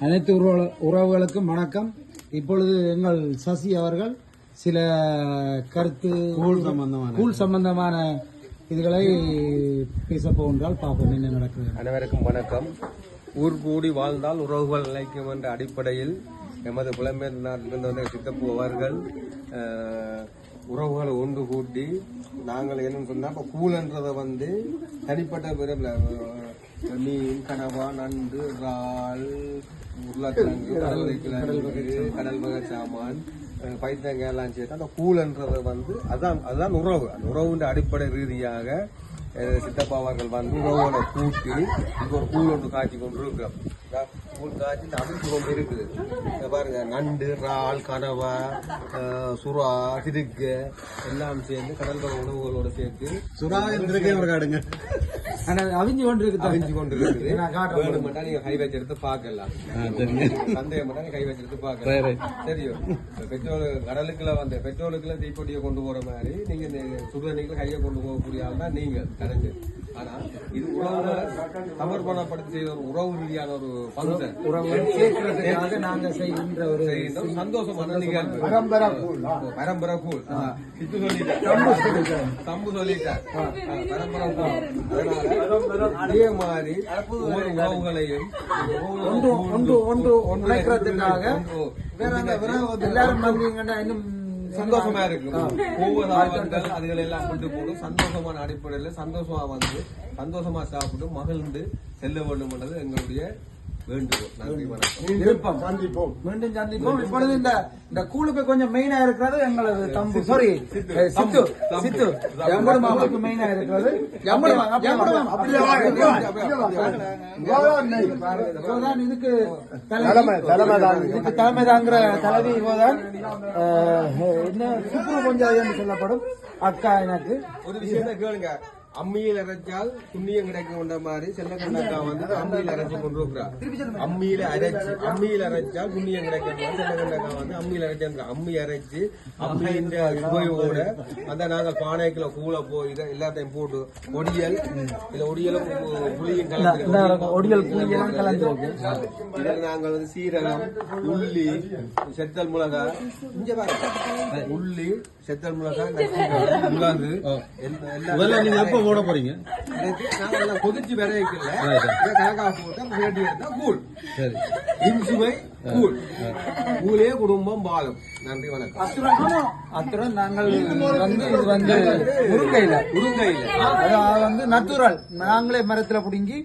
அனைத்து உறவு- உறவுகளுக்கும் வணக்கம். இப்பொழுது எங்கள் சசி அவர்கள் சில கருத்து கூழ் சம்பந்தமான கூழ் சம்பந்தமான இதுகளை பேச போகின்றால் பார்ப்போம். என்ன நடக்கிறது? அனைவருக்கும் வணக்கம். ஊர் கூடி வாழ்ந்தால் உறவுகள் நிலைக்கும் என்ற அடிப்படையில் எமது புலம்பெயர் நாட்டிலிருந்து வந்த சித்தப்பு அவர்கள் உறவுகளை ஒன்று கூட்டி நாங்கள் என்னன்னு சொன்னா இப்போ கூலன்றதை வந்து தனிப்பட்ட மீன் கனவா நண்டு இறால் உருளைக்கிழங்கு கடல் கடல் வகை சாமான் அஹ், பைத்தங்காய் எல்லாம் சேர்த்து அந்த கூலன்றதை வந்து அதான் அதுதான் உறவு. அந்த உறவுன்ற அடிப்படை ரீதியாக சித்தப்பாவார்கள் சித்தப்பா வந்து உறவோட கூட்டி இப்போ ஒரு கூழ் ஒன்று காய்ச்சி கொண்டு இருக்கிறோம் கூழ் காய்ச்சி இந்த கொண்டு இருக்குது. இங்க பாருங்க நண்டு இறால் கனவா சுறா சிறுக்கு எல்லாம் சேர்ந்து கடல் உணவுகளோடு உணவுகளோட சேர்த்து சுறா ஒரு காடுங்க. அவிஞ்சு கொண்டு இருக்குது அவிஞ்சு கொண்டு இருக்குது நான் காட்டுறேன். வேணும் மட்டும் நீங்க கை வச்சு எடுத்து பார்க்கலாம். சந்தேகம் மட்டும் நீங்க கை வச்சு எடுத்து பார்க்கலாம். தெரியும். பெட்ரோல் கடலுக்குள்ள வந்து பெட்ரோலுக்குள்ள தீப்பொட்டியை கொண்டு போற மாதிரி நீங்க இந்த சுடுதண்ணிக்குள்ள கையை கொண்டு போகக்கூடிய ஆள் தான் நீங்க. கரைஞ்சு ஆனா இது சமர்ப்பணப்படுத்தி செய்த ஒரு உறவு ரீதியான ஒரு உறவுகள் சேர்க்கிறதுக்காக நாங்கள் செய்கின்ற ஒரு நிகழ்வு பரம்பரை கூழ் பரம்பரை கூழ் சித்து சொல்லிட்டேன். தம்பு சொல்லிட்டேன். பரம்பரை கூழ் அதனால அதே மாதிரி ஒவ்வொரு உறவுகளையும் ஒன்று ஒன்று ஒன்று உழைக்கிறதுக்காக ஒன்று வேற அந்த விரதம் எல்லாரும் வந்தீங்கன்னா இன்னும் சந்தோஷமா இருக்கும். ஒவ்வொரு அதுகள் எல்லாம் கொண்டு போடும். சந்தோஷமான அடிப்படையில சந்தோஷமா வந்து சந்தோஷமா சாப்பிட்டு மகிழ்ந்து செல்ல வேண்டும்ன்றது எங்களுடைய சந்திப்போம். மீண்டும் சந்திப்போம். இப்பொழுது இந்த இந்த கூழுக்கு கொஞ்சம் மெயினா இருக்கிறது எங்களது தம்பு. சாரி சித்து சித்து எம்படு மாமாவுக்கு மெயினா இருக்கிறது. மாமா, இதுக்கு தலைமை இதுக்கு தலைமை தாங்கிற தலைவி அஹ், என்ன என்று சொல்லப்படும். அக்கா எனக்கு. ஒரு விஷயம் கேளுங்க. அம்மியில் அரைச்சால் புண்ணியம் கிடைக்கும்ன்ற மாதிரி செல்லக்கண்ணக்கா வந்து அம்மியில் அரைச்சு கொண்டு இருக்கிறார் அம்மியில அரைச்சு அம்மியில் அரைச்சால் புண்ணியம் கிடைக்கும் செல்லக்கண்ணக்கா வந்து அம்மியில் அரைச்சு அம்மி அரைச்சு அம்மியின் உபயோட அந்த நாங்க பானைக்குள்ள கூழ போய் இதை எல்லாத்தையும் போட்டு ஒடியல் இல்ல ஒடியலும் புளியும் கலந்து ஒடியல் புளியெல்லாம் கலந்துருக்கு இதில் நாங்கள் வந்து சீரகம் உள்ளி செத்தல் மிளகாய் இங்க பாருங்க உள்ளி செத்தல் மிளகு எல்லாம் இதெல்லாம் நீங்க எப்ப போட போறீங்க? நாங்கள் கொதிச்சு விர வைக்கல. இதை கணக்காக போட்டா கூழ். சரி. இன்சுவை கூழ். கூழே குடும்பம் வாழும் நன்றி வணக்கம். அத்துடன் நாங்கள் வந்து இது வந்து முருங்கையில. முருங்கையில. வந்து நத்துரல் நாங்களே மரத்துல புடுங்கி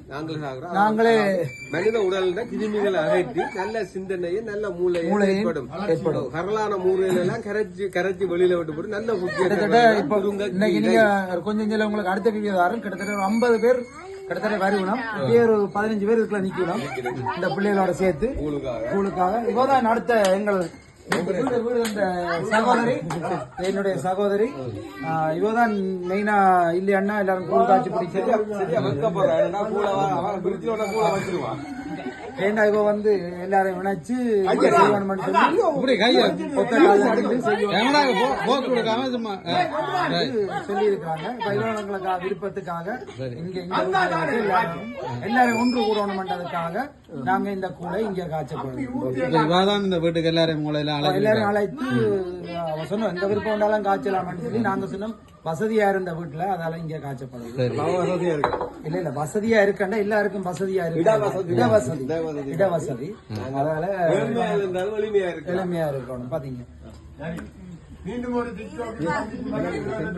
நாங்கள் மனித உடல்ல கிருமிகளை அகற்றி நல்ல சிந்தனையும் நல்ல மூளையும் மூளையும் ஏற்படும். ஏற்படும். கரலான மூளையில எல்லாம் கரைச்சி கரைச்சி வெளியில விட்டு போட்டு நல்ல கிட்டத்தட்ட இப்ப இன்னைக்கு நீங்க கொஞ்சம் உங்களுக்கு அடுத்த வீடியோ வரும். கிட்டத்தட்ட ஒரு ஐம்பது பேர் கிட்டத்தட்ட வருவணும் இப்படியே ஒரு பதினஞ்சு பேர் இதுக்குள்ள நிக்கணும் இந்த பிள்ளைகளோட சேர்த்து. கூழுக்காக இவதான் அடுத்த எங்கள் சகோதரி. என்னுடைய சகோதரி. இவதான் மெயினா இல்லையா எல்லாரும் கூழ் காய்ச்சி பிடிச்சது ஏண்டா இவ வந்து எல்லாரையும் இணைச்சு சொல்லி இருக்காங்க. பயிர்களுக்காக விருப்பத்துக்காக இங்க எல்லாரும் ஒன்று கூடணும்ன்றதுக்காக நாங்க இந்த கூடை இங்க காய்ச்சப்படுறோம் இந்த வீட்டுக்கு அழைக்க எல்லாரும் அழைத்து அவ சொன்னோம் எந்த விருப்பம் இருந்தாலும் காய்ச்சலாம்னு சொல்லி நாங்க சொன்னோம். வசதியா இருந்த வீட்டுல அதால இங்க காய்ச்சப்படுது. வசதியா இருக்கு? இல்ல இல்ல வசதியா இருக்கண்டா எல்லாருக்கும் வசதியா இருக்கு இடவசதி இடவசதி அதனால ஏழ்மையா இருந்தாலும் எளிமையா இருக்கு? எளிமையா இருக்கணும். பாத்தீங்க.